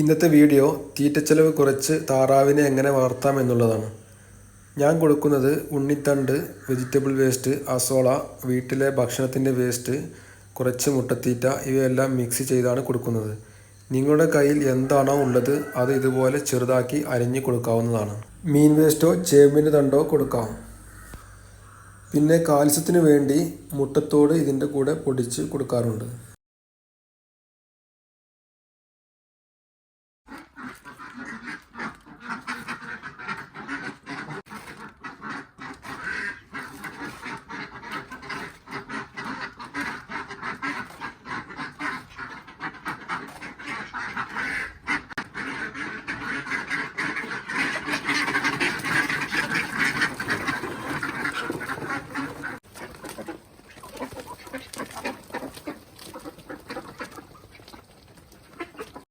ഇന്നത്തെ വീഡിയോ തീറ്റച്ചെലവ് കുറച്ച് താറാവിനെ എങ്ങനെ വളർത്താം എന്നുള്ളതാണ്. ഞാൻ കൊടുക്കുന്നത് ഉണ്ണിത്തണ്ട് വെജിറ്റബിൾ വേസ്റ്റ് അസോള വീട്ടിലെ ഭക്ഷണത്തിന്റെ വേസ്റ്റ് കുറച്ച് മുട്ടത്തീറ്റ ഇവയെല്ലാം മിക്സ് ചെയ്താണ് കൊടുക്കുന്നത്. നിങ്ങളുടെ കയ്യിൽ എന്താണോ ഉള്ളത് അത് ഇതുപോലെ ചെറുതാക്കി അരിഞ്ഞു കൊടുക്കാവുന്നതാണ്. മീൻ വേസ്റ്റോ ചേമ്പിന്റെ തണ്ടോ കൊടുക്കാം. പിന്നെ കാൽസ്യത്തിന് വേണ്ടി മുട്ടത്തോട് ഇതിന്റെ കൂടെ പൊടിച്ച് കൊടുക്കാറുണ്ട്.